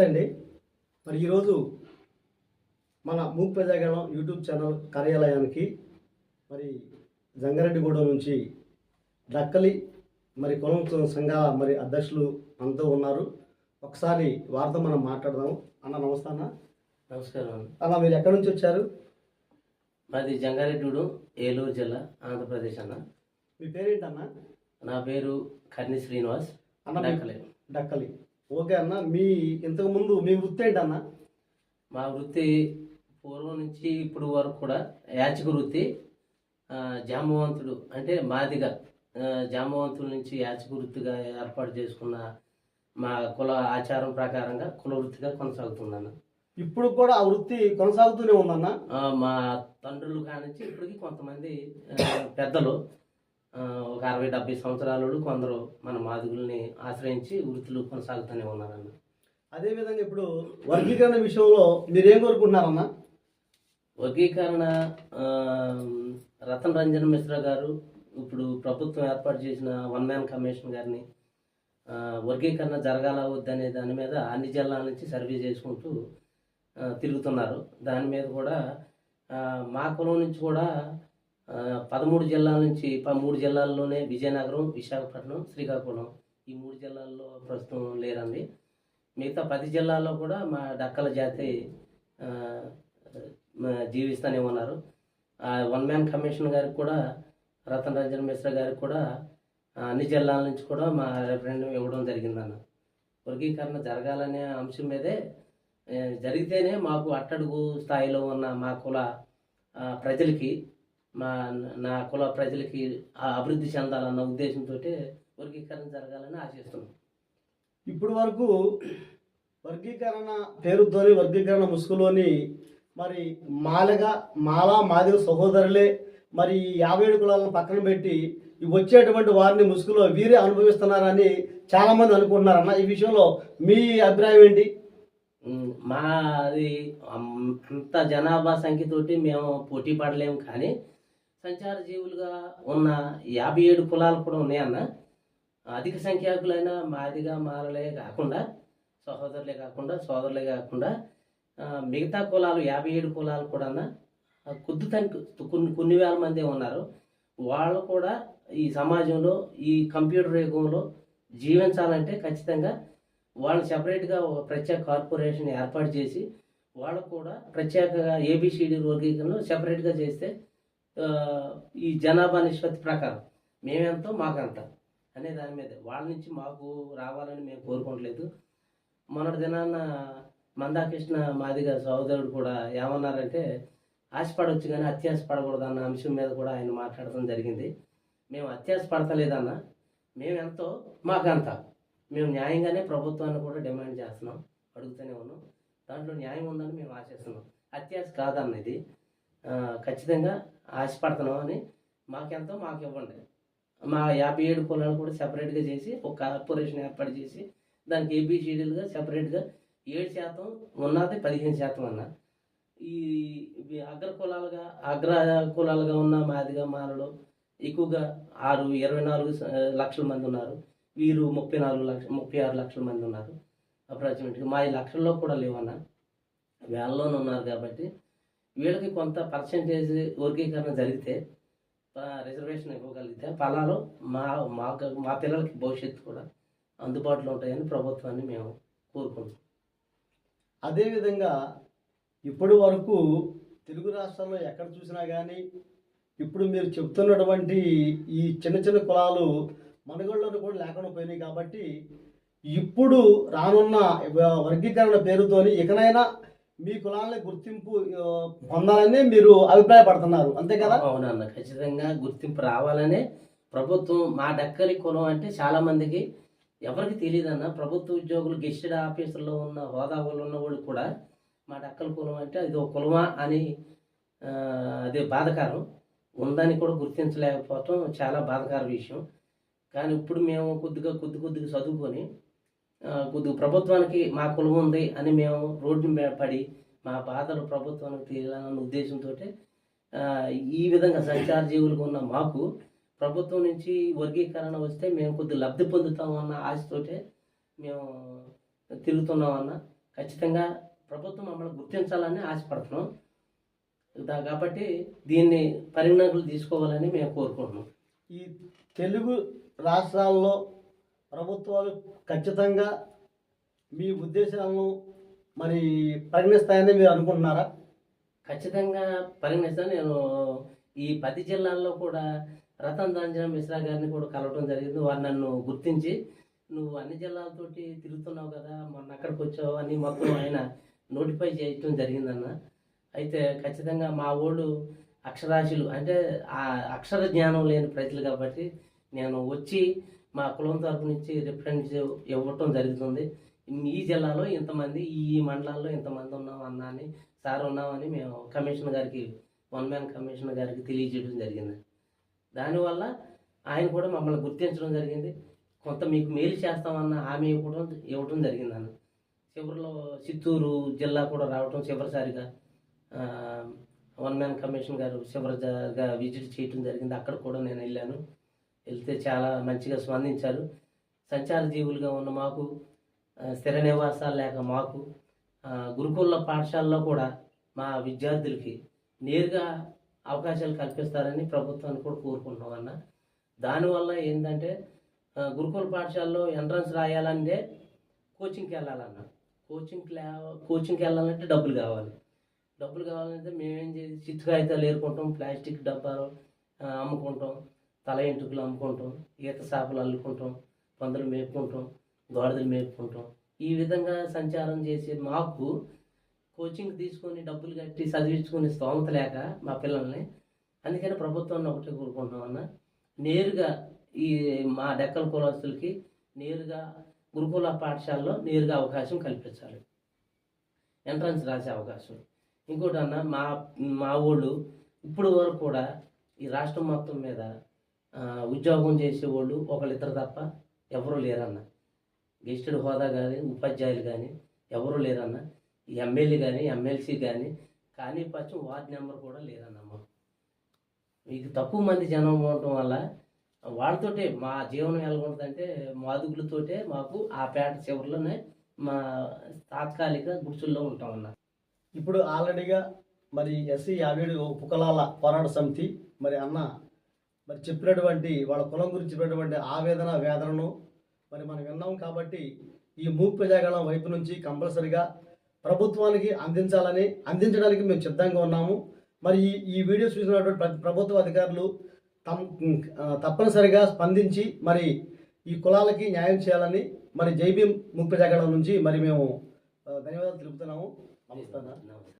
నమస్తే అండి. మరి ఈరోజు మన మూక్ ప్రజాగణం యూట్యూబ్ ఛానల్ కార్యాలయానికి మరి జంగారెడ్డిగూడెం నుంచి దక్కలి మరి కులం సంఘాల మరి అధ్యక్షులు మనతో ఉన్నారు. ఒకసారి వారితో మనం మాట్లాడదాం. అన్న నమస్తే అన్న. నమస్కారం అన్న మీరు ఎక్కడి నుంచి వచ్చారు? మాది జంగారెడ్డి ఏలూరు జిల్లా ఆంధ్రప్రదేశ్ అన్న. మీ పేరేంటన్న? నా పేరు కర్ణి శ్రీనివాస్ అన్న డక్కలే డక్కలి ఓకే అన్న మీ ఇంతకు ముందు మీ వృత్తి ఏంటన్న మా వృత్తి పూర్వం నుంచి ఇప్పుడు వరకు కూడా యాచక వృత్తి ఆ, జాంబవంతుడు అంటే మాదిగా ఆ, జాంబవంతుల నుంచి యాచక వృత్తిగా ఏర్పాటు చేసుకున్న మా కుల ఆచారం ప్రకారంగా కుల వృత్తిగా కొనసాగుతుందన్న ఇప్పుడు కూడా ఆ వృత్తి కొనసాగుతూనే ఉందన్న? మా తండ్రులు కానించి ఇప్పటికీ కొంతమంది పెద్దలు ఒక అరవై డెబ్బై సంవత్సరాల కొందరు మన మాదిగుల్ని ఆశ్రయించి వృత్తులు కొనసాగుతూనే ఉన్నారన్న. అదేవిధంగా ఇప్పుడు వర్గీకరణ విషయంలో మీరేం కోరుకుంటున్నారన్న? వర్గీకరణ రతన్ రంజన్ మిశ్రా గారు ఇప్పుడు ప్రభుత్వం ఏర్పాటు చేసిన వన్ మ్యాన్ కమిషన్ గారిని వర్గీకరణ జరగాల వద్దనే దాని మీద అన్ని జిల్లాల నుంచి సర్వే చేసుకుంటూ తిరుగుతున్నారు. దాని మీద కూడా మా కులం నుంచి కూడా పదమూడు జిల్లాల నుంచి మూడు జిల్లాల్లోనే విజయనగరం విశాఖపట్నం శ్రీకాకుళం ఈ మూడు జిల్లాల్లో ప్రస్తుతం లేరండి. మిగతా పది జిల్లాల్లో కూడా మా డక్కల జాతి జీవిస్తూనే ఉన్నారు. ఆ వన్ మ్యాన్ కమిషన్ గారికి కూడా రతన్ రంజన్ మిశ్రా గారికి కూడా అన్ని జిల్లాల నుంచి కూడా మా రెఫరెండం ఇవ్వడం జరిగిందన్న. వర్గీకరణ జరగాలనే అంశం మీదే. జరిగితేనే మాకు అట్టడుగు స్థాయిలో ఉన్న మా కుల ప్రజలకి మా నా కుల ప్రజలకి ఆ అభివృద్ధి చెందాలన్న ఉద్దేశంతో వర్గీకరణ జరగాలని ఆశిస్తున్నాం. ఇప్పుడు వరకు వర్గీకరణ పేరుతోని వర్గీకరణ ముసుగులోని మరి మాలగా మాల మాదిగ సహోదరులే మరి ఈ యాభై ఏడు కులాలను పక్కన పెట్టి వచ్చేటువంటి వారిని ముసుగులో వీరే అనుభవిస్తున్నారని చాలా మంది అనుకుంటున్నారన్న ఈ విషయంలో మీ అభిప్రాయం ఏంటి? మాది అంత జనాభా సంఖ్యతోటి మేము పోటీ పడలేము కానీ సంచార జీవులుగా ఉన్న యాభై ఏడు కులాలు కూడా ఉన్నాయన్న అధిక సంఖ్యాకులైన మాదిగా మాలలే కాకుండా సహోదరులే కాకుండా సోదరులే కాకుండా మిగతా కులాలు యాభై ఏడు కులాలు కూడా కొద్ది తనకు కొన్ని కొన్ని వేల మంది ఉన్నారు. వాళ్ళు కూడా ఈ సమాజంలో ఈ కంప్యూటర్ యుగంలో జీవించాలంటే ఖచ్చితంగా వాళ్ళు సెపరేట్గా ఒక ప్రత్యేక కార్పొరేషన్ ఏర్పాటు చేసి వాళ్ళకు కూడా ప్రత్యేకంగా ఏబిసిడి వర్గీకరణ సెపరేట్గా చేస్తే ఈ జనాభా నిష్పత్తి ప్రకారం మేమెంతో మాకంత అనే దాని మీద. వాళ్ళ నుంచి మాకు రావాలని మేము కోరుకోవట్లేదు. మొన్నటి దినాన్న మందాకృష్ణ మాదిగ సహోదరుడు కూడా ఏమన్నారంటే ఆశపడవచ్చు కానీ అత్యాశ పడకూడదు అన్న అంశం మీద కూడా ఆయన మాట్లాడటం జరిగింది. మేము అత్యాశ పడతలేదన్న మేమెంతో మాకంత? మేము న్యాయంగానే ప్రభుత్వాన్ని కూడా డిమాండ్ చేస్తున్నాం అడుగుతూనే ఉన్నాం. దాంట్లో న్యాయం ఉందని మేము ఆశిస్తున్నాం. అత్యాశ కాదన్న ఇది ఖచ్చితంగా ఆశపడుతున్నాం అని మాకెంతో మాకు ఇవ్వండి మా యాభై ఏడు కులాలు కూడా సపరేట్గా చేసి ఒక కార్పొరేషన్ ఏర్పాటు చేసి దానికి ఏబిసిడీలుగా సపరేట్గా ఏడు శాతం ఉన్నది పదిహేను శాతం అన్న. ఈ అగ్ర కులాలుగా అగ్ర కులాలుగా ఉన్న మాదిగా మాలలో ఎక్కువగా ఆరు ఇరవై నాలుగు లక్షల మంది ఉన్నారు. వీరు ముప్పై నాలుగు లక్ష ముప్పై ఆరు లక్షల మంది ఉన్నారు. అప్రాక్సిమేట్గా మా ఈ లక్షల్లో కూడా లేవన్న. వేలలోనే ఉన్నారు కాబట్టి వీళ్ళకి కొంత పర్సంటేజ్ వర్గీకరణ జరిగితే రిజర్వేషన్ ఇవ్వగలిగితే ఫలాలు మా మా మా పిల్లలకి భవిష్యత్తు కూడా అందుబాటులో ఉంటాయని ప్రభుత్వాన్ని మేము కోరుకుంటున్నాం. అదేవిధంగా ఇప్పటి వరకు తెలుగు రాష్ట్రాల్లో ఎక్కడ చూసినా కానీ ఇప్పుడు మీరు చెప్తున్నటువంటి ఈ చిన్న చిన్న కులాలు మనుగడలో కూడా లేకుండా పోయినాయి కాబట్టి ఇప్పుడు రానున్న వర్గీకరణ పేరుతోని ఇకనైనా మీ కులాలని గుర్తింపు పొందాలని మీరు అభిప్రాయపడుతున్నారు. అంతే కదా? అవునన్న ఖచ్చితంగా గుర్తింపు రావాలనే ప్రభుత్వం మా డక్కలి కులం అంటే చాలా మందికి ఎవరికి తెలియదన్న. ప్రభుత్వ ఉద్యోగులు గెస్టెడ్ ఆఫీసుల్లో ఉన్న హోదా వాళ్ళు ఉన్న వాళ్ళు కూడా మా డక్కలి కులం అంటే అది ఒక కులమా అని అది అదే బాధకరం. ఉందని కూడా గుర్తించలేకపోవటం చాలా బాధకర విషయం. కానీ ఇప్పుడు మేము కొద్దిగా కొద్ది కొద్దిగా చదువుకొని కొద్దిగా ప్రభుత్వానికి మా కులం ఉంది అని మేము రోడ్డు మీద పడి మా బాధలు ప్రభుత్వానికి తీరాలన్న ఉద్దేశంతో ఈ విధంగా సంచార జీవులుగా ఉన్న మాకు ప్రభుత్వం నుంచి వర్గీకరణ వస్తే మేము కొద్దిగా లబ్ధి పొందుతాం అన్న ఆశతోటే మేము తిరుగుతున్నాం అన్న. ఖచ్చితంగా ప్రభుత్వం మమ్మల్ని గుర్తించాలని ఆశపడుతున్నాం. దా- కాబట్టి దీన్ని పరిగణలు తీసుకోవాలని మేము కోరుకుంటున్నాం. ఈ తెలుగు రాష్ట్రాల్లో ప్రభుత్వాలు ఖచ్చితంగా మీ ఉద్దేశాలను మరి పరిగణిస్తాయని మీరు అనుకుంటున్నారా? ఖచ్చితంగా పరిగణిస్తాను. నేను ఈ పది జిల్లాల్లో కూడా రతన్ రంజన మిశ్రా గారిని కూడా కలవడం జరిగింది. వారు నన్ను గుర్తించి నువ్వు అన్ని జిల్లాలతోటి తిరుగుతున్నావు కదా మొన్న అక్కడికి వచ్చావు అని మొత్తం ఆయన నోటిఫై చేయటం జరిగిందన్న. అయితే ఖచ్చితంగా మా ఊళ్ళు అక్షరాశులు అంటే ఆ అక్షర జ్ఞానం లేని ప్రజలు కాబట్టి నేను వచ్చి మా కులం తరపు నుంచి రిఫరెన్స్ ఇవ్వటం జరుగుతుంది. ఈ జిల్లాలో ఇంతమంది ఈ మండలాల్లో ఇంతమంది ఉన్నాం అన్నా అని సార్ ఉన్నామని మేము కమిషనర్ గారికి వన్ మ్యాన్ కమిషనర్ గారికి తెలియజేయడం జరిగింది. దానివల్ల ఆయన కూడా మమ్మల్ని గుర్తించడం జరిగింది. కొంత మీకు మేలు చేస్తామన్న హామీ ఇవ్వడం ఇవ్వడం జరిగింది అన్న. చివరిలో చిత్తూరు జిల్లా కూడా రావడం చివరిసారిగా వన్ మ్యాన్ కమిషన్ గారు చివరిగా విజిట్ చేయడం జరిగింది. అక్కడ కూడా నేను వెళ్ళాను. వెళ్తే చాలా మంచిగా స్పందించారు. సంచార జీవులుగా ఉన్న మాకు స్థిర నివాసాలు లేక మాకు గురుకుల పాఠశాలలో కూడా మా విద్యార్థులకి నేరుగా అవకాశాలు కల్పిస్తారని ప్రభుత్వాన్ని కూడా కోరుకుంటున్నాం అన్న. దానివల్ల ఏంటంటే గురుకుల పాఠశాలలో ఎంట్రన్స్ రాయాలంటే కోచింగ్కి వెళ్ళాలన్న. కోచింగ్కి లే కోచింగ్కి వెళ్ళాలంటే డబ్బులు కావాలి. డబ్బులు కావాలంటే మేమేం చేసి చిత్తు కాగితాలు ఏరుకుంటాం ప్లాస్టిక్ డబ్బాలు అమ్ముకుంటాం. తల ఎంట్రుకలు అమ్ముకుంటాం ఈత చేపలు అల్లుకుంటాం పందులు మేపుకుంటాం గాడిదలు మేపుకుంటాం. ఈ విధంగా సంచారం చేసే మాకు కోచింగ్ తీసుకొని డబ్బులు కట్టి చదివించుకునే స్తోమత లేక మా పిల్లల్ని అందుకని ప్రభుత్వాన్ని ఒకటే కోరుకుంటున్నాం అన్న. నేరుగా ఈ మా డెక్కల కులస్తులకి నేరుగా గురుకుల పాఠశాలలో నేరుగా అవకాశం కల్పించాలి. ఎంట్రన్స్ రాసే అవకాశం. ఇంకోటి అన్న మా మా ఊళ్ళు ఇప్పుడు వరకు కూడా ఈ రాష్ట్రం మొత్తం మీద ఉద్యోగం చేసేవాళ్ళు ఒకళ్ళిద్దరు తప్ప ఎవరు లేరన్న. గెస్టెడ్ హోదా కానీ ఉపాధ్యాయులు కానీ ఎవరు లేరన్న. ఎమ్మెల్యే కానీ ఎమ్మెల్సీ కానీ కానీ పచ్చం వార్డ్ నెంబర్ కూడా లేరన్నమ్మ మీకు తక్కువ మంది జనం ఉండటం వల్ల వాళ్ళతోటే మా జీవనం ఎలా ఉంటుందంటే మాదుగులతోటే మాకు ఆ పేట చివరిలోనే మా తాత్కాలిక గుడిసుల్లో ఉంటామన్న. ఇప్పుడు ఆల్రెడీగా మరి ఎస్సీ యాభై ఏడు ఉపకులాల పోరాట సమితి మరి అన్న మరి చెప్పినటువంటి వాళ్ళ కులం గురించి చెప్పినటువంటి ఆవేదన వేదనను మరి మనం విన్నాం కాబట్టి ఈ మూక్ వైపు నుంచి కంపల్సరిగా ప్రభుత్వానికి అందించాలని అందించడానికి మేము సిద్ధంగా ఉన్నాము. మరి ఈ ఈ వీడియో చూసినటువంటి ప్రతి ప్రభుత్వ అధికారులు తమ్ తప్పనిసరిగా స్పందించి మరి ఈ కులాలకి న్యాయం చేయాలని మరి జైబీ ముక్ నుంచి మరి మేము ధన్యవాదాలు తెలుపుతున్నాము. నమస్తే నమస్తే.